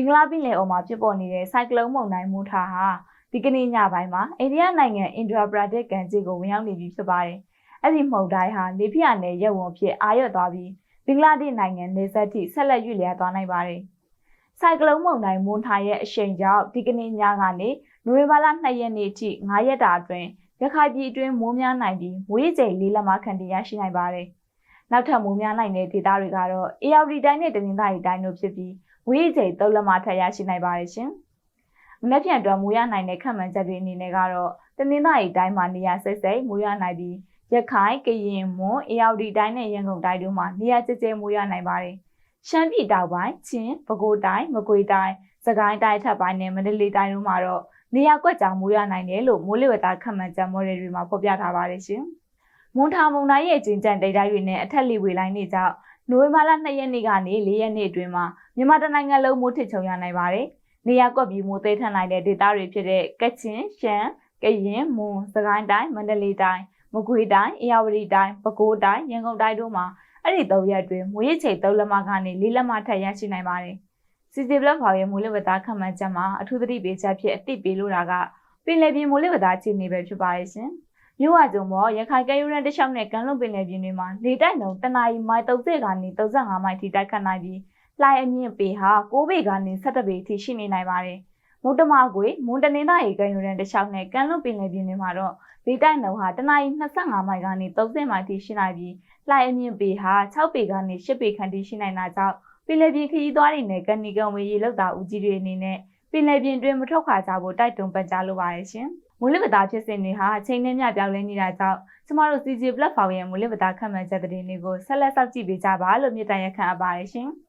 င်္ဂလားပင်လယ်အော်မှာဖြစ်ပေါ်နေတဲ့ဆိုင်ကလုန်းမုန်တိုင်းမူထာဟာဒီကနေ့ညပိုင်းမှာအိန္ဒိယနိုင်ငံအင်ဒရာပရာဒစ်ကန်ကြီးကိုဝင်ရောက်နေပြီဖြစ်ပါတယ်။အဲ့ဒီမုန်တိုင်းဟာလေပြင်းနဲ့ရက်ဝန်းဖြစ်အာရုံသွားပြီးဘင်္ဂလားဒေ့ရှ်နိုင်ငံနေဆက်ထိဆက်လက်ရွေ့လျားသွားနိုင်ပါတယ်။ဆိုင်ကလုန်းမုန်တိုင်းမွန်ထာရဲ့အရှိန်ကြောင့်ဒီကနေ့ညကနေနိုဝင်ဘာလ2ရက်နေ့ထိ9ရက်တာအတွင်းရခိုင်ပြည်အတွင်းမိုးများနိုင်ပြီးမွေးကြိမ်လေးလက်မခံတင်ရရှိနိုင်ပါတယ်။နောက်ထပ်မိုးများနိုင်တဲ့ဒေသတွေကတော့အေယာဝတီတိုင်းနဲ့တနင်္သာရီတိုင်းတို့ဖြစ်ပြီး ဝေးကြိမ်သုံးလက်မထပ်ရရှိနိုင်ပါတယ်ရှင်။မနက်ဖြန်အတွက်မိုးရနိုင်တဲ့ခံမှန်းချက်တွေအနေနဲ့ကတော့တနင်္သာရီတိုင်းမှာနေရာစိတ်စိတ်မိုးရနိုင်ပြီးရခိုင်ကရင်မွန်အေယာဝတီတိုင်းနဲ့ရန်ကုန်တိုင်းတို့မှာနေရာကျကျမိုးရနိုင်ပါတယ်။ရှမ်းပြည်တောင်ပိုင်းချင်းပဲခူးတိုင်းမကွေးတိုင်းစကိုင်းတိုင်းထပ်ပိုင်းနဲ့မန္တလေးတိုင်းတို့မှာတော့နေရာကွက်ကြောင်မိုးရနိုင်တယ်လို့မိုးလေဝသခန့်မှန်းချက်မော်ဒယ်တွေမှာဖော်ပြထားပါတယ်ရှင်။မွန်ထာမုန်တိုင်းရဲ့ကျင်းကျန်ဒေတာတွေနဲ့အထက်လီဝေလိုင်းတွေကြောင့် နိုဝင်ဘာလ2ရက်နေ့ကနေ4ရက်နေ့အတွင်းမှာမြန်မာတိုင်းနိုင်ငံလုံးမိုးထစ်ချုံရနိုင်ပါတယ်။နေရာကွက်ပြီးမိုးသေးထန်နိုင်တဲ့ဒေသတွေဖြစ်တဲ့ကချင်၊ရှမ်း၊ကရင်၊မွန်၊စကိုင်းတိုင်း၊မန္တလေးတိုင်း၊မကွေးတိုင်း၊အေရဝတီတိုင်း၊ပဲခူးတိုင်း၊ရန်ကုန်တိုင်းတို့မှာအဲ့ဒီ၃ရက်အတွင်းမိုးရိပ်ချိန်၃လက်မကနေ၄လက်မထပ်ရရှိနိုင်ပါတယ်။ CC Block ဖောင်ရဲ့မိုးလေဝသခန့်မှန်းချက်မှာအထူးသတိပေးချက်ဖြစ်အသိပေးလိုတာကပင်လယ်ပြင်မိုးလေဝသအခြေအနေပဲဖြစ်ပါရဲ့ရှင်။ မြို့ဝကျုံပေါ်ရခိုင်ကမ်းရိုးတန်းတစ်လျှောက်နဲ့ကမ်းလွန်ပင်လယ်ပြင်တွေမှာလေတိုက်နှုန်းတနအီမိုင်30ကနေ35မိုင်ထိတိုက်ခတ်နိုင်ပြီးလှိုင်းအမြင့်ပေဟာ6ပေကနေ17ပေထိရှိနေနိုင်ပါတယ်။မုတ်တမကွေမွန်တနင်္သာရီကမ်းရိုးတန်းတစ်လျှောက်နဲ့ကမ်းလွန်ပင်လယ်ပြင်တွေမှာတော့လေတိုက်နှုန်းဟာတနအီ25မိုင်ကနေ30မိုင်ထိရှိနိုင်ပြီးလှိုင်းအမြင့်ပေဟာ6ပေကနေ10ပေခန့်ထိရှိနိုင်တာကြောင့်ပင်လယ်ပြင်ခရီးသွားတွေနဲ့ကန်နီကန်ဝေးရေလောက်တာဦးကြီးတွေအနေနဲ့ပင်လယ်ပြင်တွင်မထွက်ခွာကြဖို့တိုက်တွန်းပန်ကြားလိုပါတယ်ရှင်။ မိုးလေဝသဖြစ်စဉ်တွေဟာအချိန်နဲ့မျှပြောင်းလဲနေတာကြောင့်ကျမတို့ CG Platform ရဲ့မိုးလေဝသခန့်မှန်းချက်သတင်းတွေကိုဆက်လက်စောင့်ကြည့်ပေးကြပါလို့မြစ်တမ်းရက်ခံအပ်ပါတယ်ရှင်။